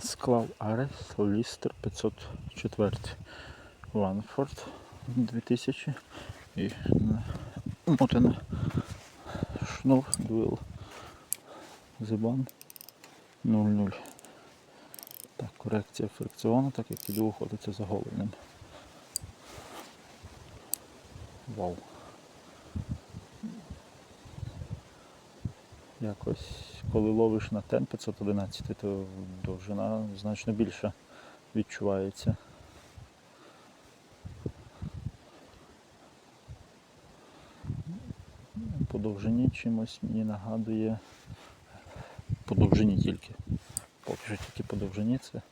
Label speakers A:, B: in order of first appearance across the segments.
A: Склав Арес Лістер 504 Ванфорд 2000 і мотина шнур дуел Зибан 0-0. Так, корекція фрикціону, так як піду виходиться заголеним. Вау. Якось, коли ловиш на тен 511, то довжина значно більша відчувається. По довжині чимось мені нагадує. По довжині тільки. Поки що тільки по довжині це.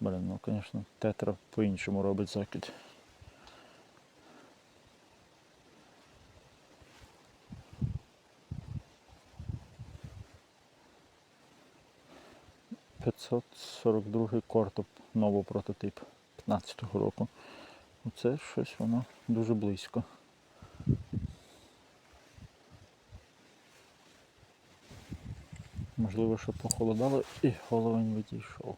A: Блин, ну звісно, тетра по-іншому робить закид. П'ятсот сорок другий кортоп, новий прототип 15-го року. Оце щось воно дуже близько. Можливо, що похолодало і головень відійшов.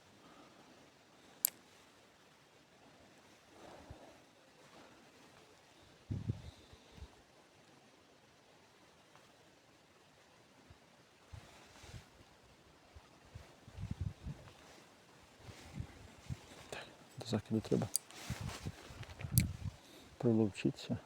A: Так, Закиду треба приловчитися.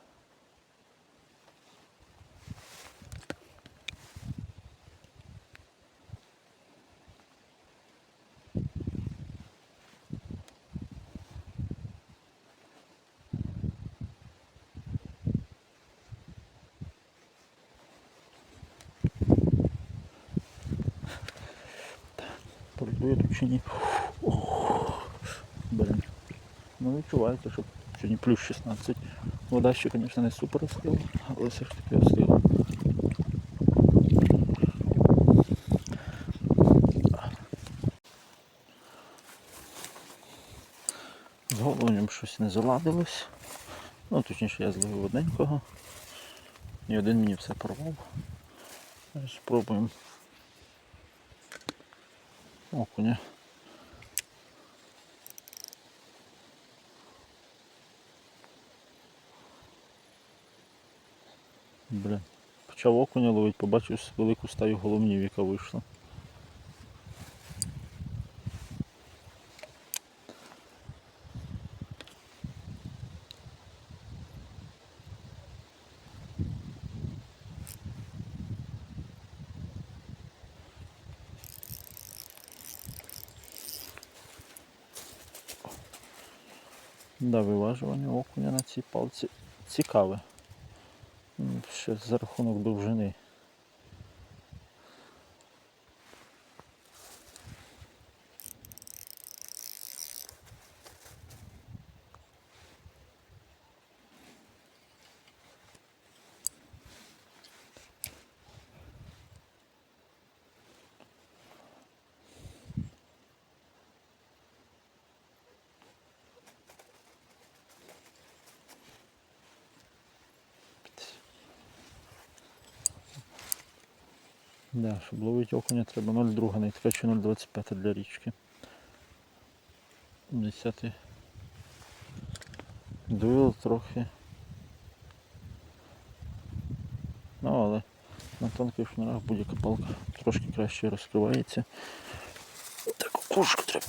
A: Чи ні. Ох, Блін. Ну відчувається, що сьогодні плюс 16. Вода ще, звісно, не супер остила, але все ж таки остила. З головням щось не заладилось. Ну, точніше, я зловив одненького. І один мені все порвав. Спробуємо окуня. Блін. Почав окуня ловити, побачив велику стаю головнів, яка вийшла. Да, виважування окуня на цій палці цікаве. Ще за рахунок довжини. Да, щоб ловити окуня треба 0,2 нитка чи 0,25 для річки. 10 дуел трохи. Ну але на тонких шнурах будь-яка палка трошки краще розкривається. Таку кошку треба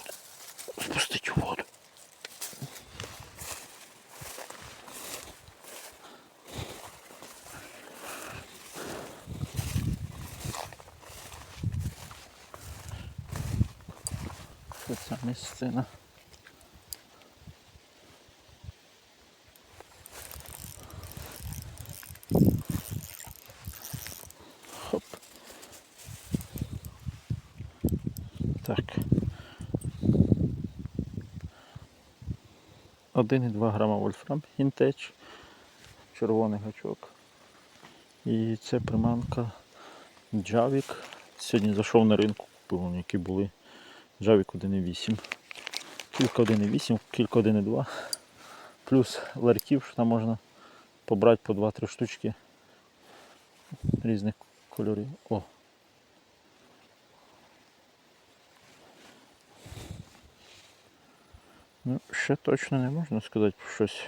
A: спустити у воду. Що місцина? Хоп. Так. 1,2 грама вольфрам інтеч, червоний гачок. І це приманка Джавік. Сьогодні зайшов на ринку, купив, які були Джавік 1,8. Кілька 1,8, кілька 1,2. Плюс ларьків, що там можна побрати по 2-3 штучки різних кольорів. О! Ну, ще точно не можна сказати щось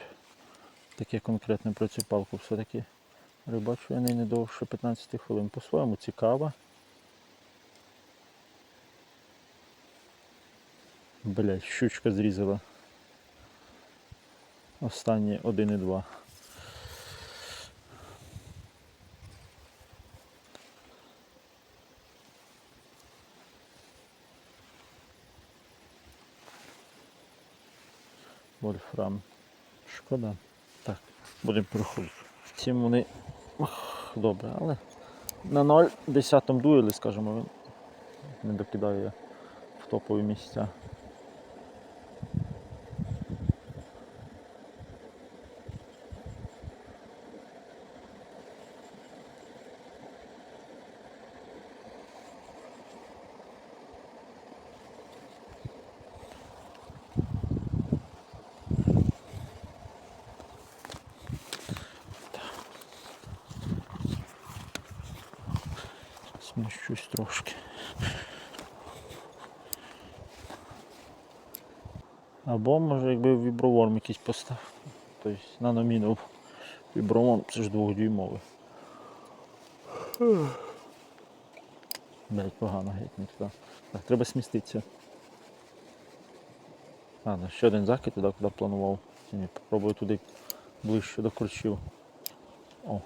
A: таке конкретне про цю палку. Все-таки рибачу я не довше 15 хвилин. По-своєму цікава. Блять, щучка зрізала. Останні 1,2. Вольфрам. Шкода. Так, будемо переходити. Цим вони ох, добре, але на 0,10 дуелі, скажімо, не докидає в топові місця. Сміщусь трошки. Або може якби віброворм якийсь постав. Тобто наномінув віброворм, це ж двохдюймовий. Блять, погано геть не. Так, треба сміститися. Ладно, ще один закид туди, куди планував. Ні, Попробую туди ближче до корчів. О.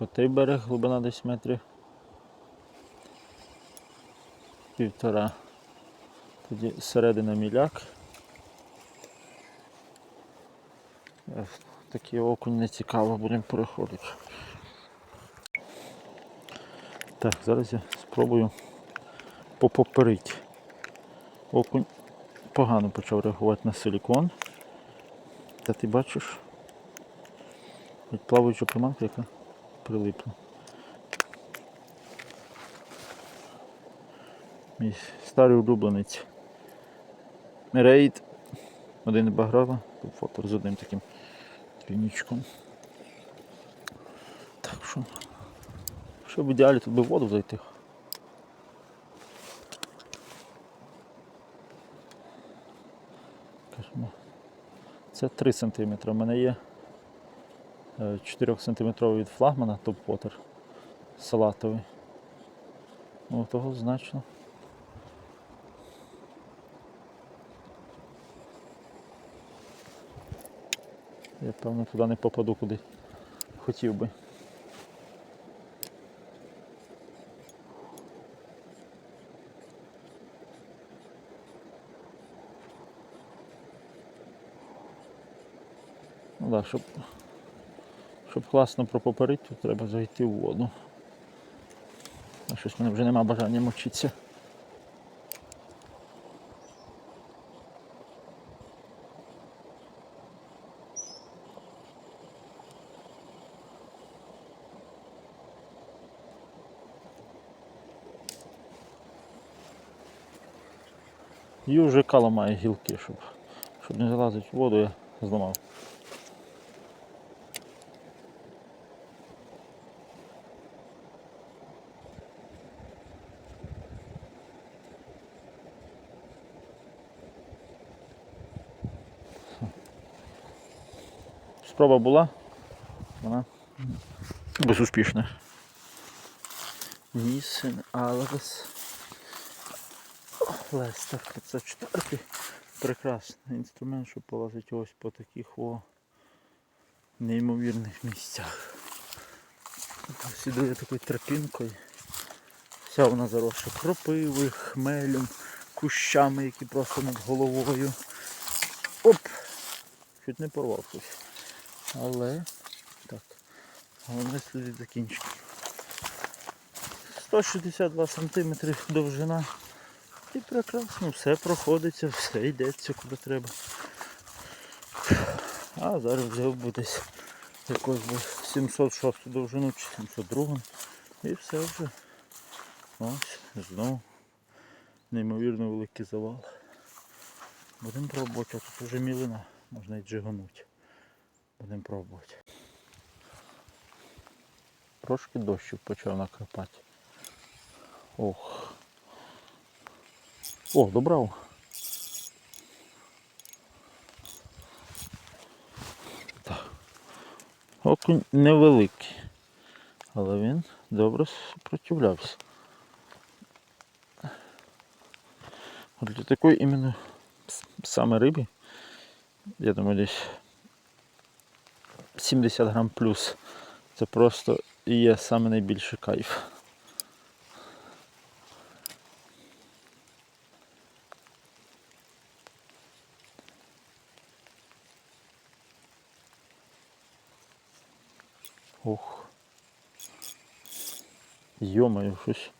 A: По той берег глибина десь метрів. Півтора. Тоді середина міляк. Е, Такий окунь не цікаво, будемо переходити. Так, зараз я спробую попоперити. Окунь погано почав реагувати на силікон. Та ти бачиш? Від плаваюча приманка, яка прилипла. Мій старий улюбленець. Рейд. Один багрова, тут фото з одним таким трійничком. Так що. Що в ідеалі тут би в воду зайти. Це 3 см. У мене є 4 см від флагмана топ-потер салатовий. Ну, того значно. Я певно туди не попаду куди хотів би. Ну так, щоб, щоб класно пропоперити, то треба зайти в воду. А щось в мене вже нема бажання мочитися. Южика ламає гілки, щоб, щоб не залазити в воду, я зламав. Спроба була, вона безуспішна. Нісен Алерс. Лестер 504. Прекрасний інструмент, щоб полазити ось по таких о неймовірних місцях. Сідує такою тропінкою. Вся вона заросла кропивою, хмелем, кущами, які просто над головою. Оп! Чуть не порвав щось. Але так. Головне слідить закінчити. 162 см довжина. І прекрасно, все проходиться, все йдеться куди треба. А зараз би десь якось би 706 довжину чи 702 і все вже. Ось, знову неймовірно великий завал. Будемо пробувати, а тут вже мілина, можна й джигануть. Будемо пробувати. Трошки дощик почав накрапати. Ох. О, добрав. Так. Окунь невеликий, але він добре супротивлявся. От Для такої іменно саме риби, я думаю, десь 70 грам плюс. Це просто і є саме найбільший кайф. Ох. Йомаю, щось.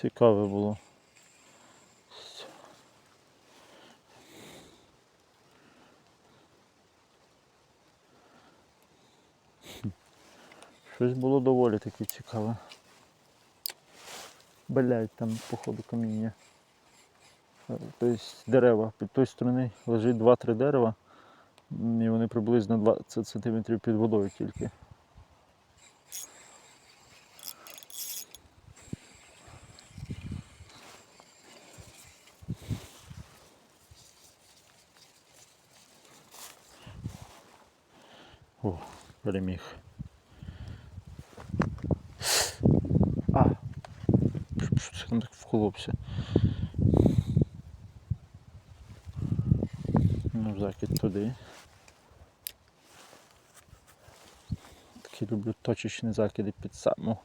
A: Цікаве було. Щось було доволі таки цікаве. Блять, там походу каміння. Тобто дерева. Під тої сторони лежить 2-3 дерева. І вони приблизно 20 см під водою тільки. О, переміг. А! Що там? Ну, закид туди. Такі люблю точечні закиди під саму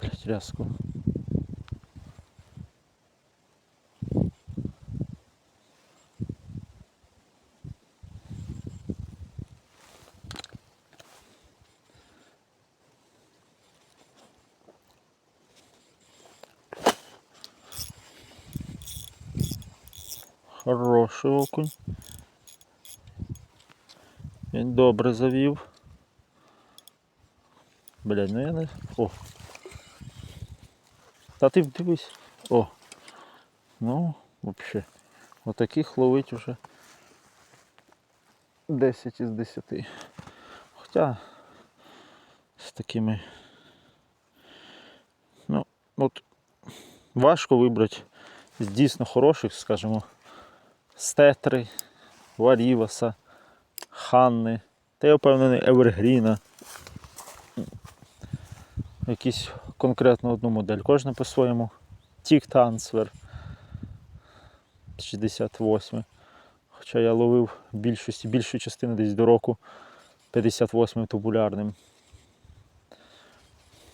A: блять, Хороший окунь. Він добре завів. Блядь, ну я не. О. Та ти дивись. О. Ну, взагалі. Отаких ловить уже 10 із 10. Хоча з такими. Ну, от важко вибрати з дійсно хороших, скажімо, стетри, варіваса, ханни, та я впевнений Евергріна. Якісь конкретно одну модель. Кожна по-своєму. Тік Трансфер 68. Хоча я ловив більшості, більшу частину десь до року 58 тубулярним.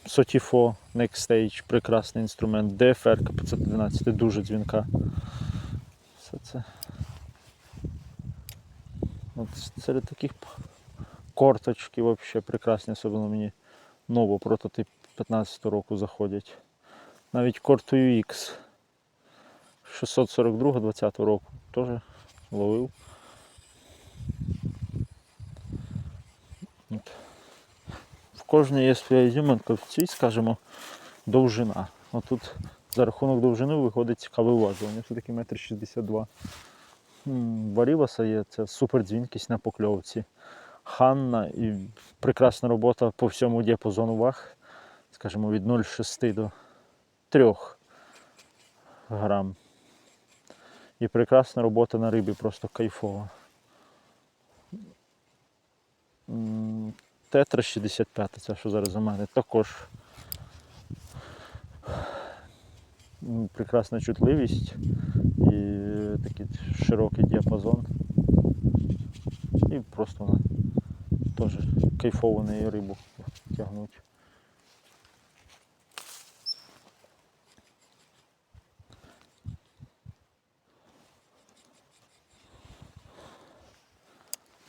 A: Сотіфо Next Stage, прекрасний інструмент. DFR 512 дуже дзвінка. Все це. От серед таких корточки взагалі прекрасні, особливо мені ново прототип 15 року заходять. Навіть Корт UX 642 20 року теж ловив. От. В кожній є своя ізюминка, в цій, скажімо, довжина. Отут за рахунок довжини виходить цікаве уважування. Все-таки метр 62. Варіваса є це супер дзвінкість на покльовці. Ханна і прекрасна робота по всьому діапазону ваг, скажімо, від 0,6 до 3 грам. І прекрасна робота на рибі, просто кайфова. Тетра 65, це що зараз у мене, також прекрасна чутливість і такий широкий діапазон. І просто вона теж кайфово нею рибу тягнуть.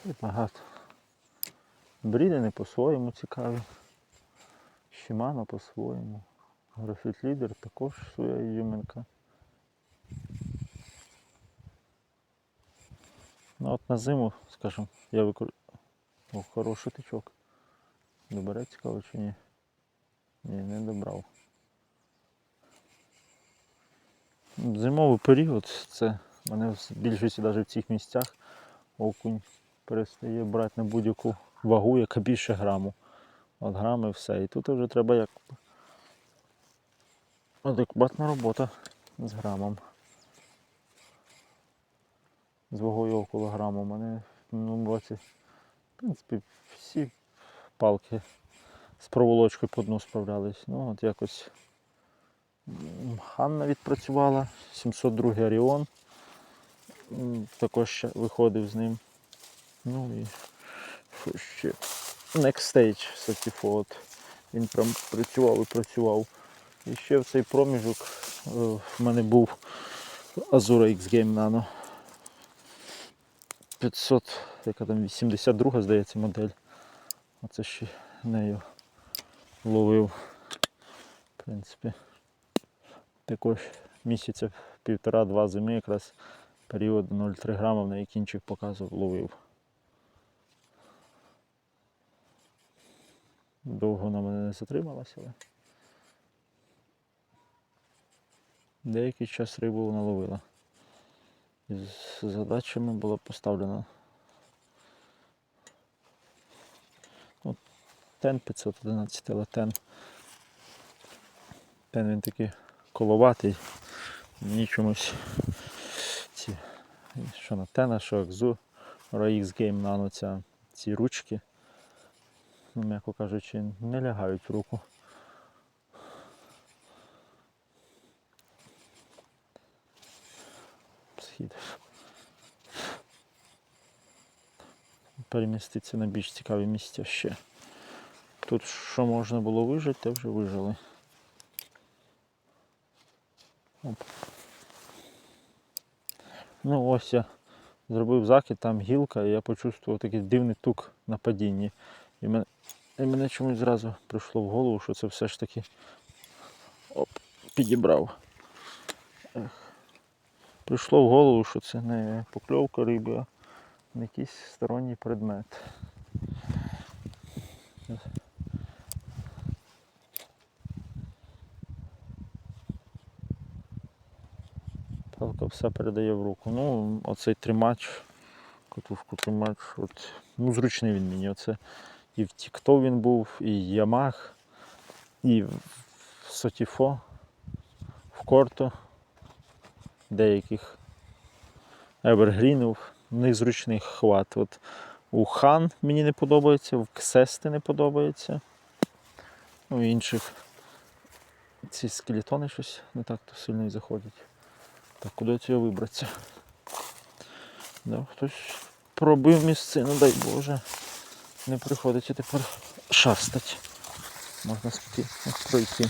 A: І багато. Брідини по-своєму цікаві. Шимано по-своєму. Графіт лідер також своя юминка. Ну от на зиму, скажімо, я викор... О, хороший тичок. Добере цікаво чи ні? Ні, не добрав. Зимовий період це мене в більшості навіть в цих місцях окунь перестає брати на будь-яку вагу, яка більше граму. От грами все. І тут вже треба як Адекватна робота з грамом. З вагою около граму. У мене ну, бачите, в принципі, всі палки з проволочкою по дну справлялись. Ну, от якось Ханна відпрацювала, 702 Оріон. Також ще виходив з ним. Ну і що ще? Next Stage Сатіфот. Він прям працював і працював. І ще в цей проміжок е, в мене був Azura X Game Nano. 500, яка там 82, здається, модель. Оце ще нею ловив. В принципі. Також місяця півтора-два зими якраз період 0,3 грамів на кінчик показував, ловив. Довго на мене не затрималася, але деякий час рибу вона ловила. І з задачами було поставлено ну, тен 511, але тен. Тен він такий коловатий. Мені чомусь ці, що на тена, що Акзу, RX Game Nano, ця, ці ручки, ну, м'яко кажучи, не лягають в руку. Переміститися на більш цікаві місця ще. Тут що можна було вижити, те вже вижили. Оп. Ну ось я зробив закид, там гілка, і я почувствував такий дивний тук на падінні. І мене, і мене чомусь зразу прийшло в голову, що це все ж таки оп, підібрав. Ех. Прийшло в голову, що це не покльовка риби, а якийсь сторонній предмет. Палка все передає в руку. Ну, оцей тримач, котушку тримач, от, ну, зручний він мені. Оце і в Тіктов він був, і Ямах, і в Сотіфо, в Корто, деяких Евергрінів, в них зручний хват. От у Хан мені не подобається, в Ксести не подобається. Ну, і інших ці скелетони щось не так то сильно і заходять. Так, куди цього вибратися? Да, хтось пробив місцину, дай Боже. Не приходиться тепер шастать. Можна спокійно пройти.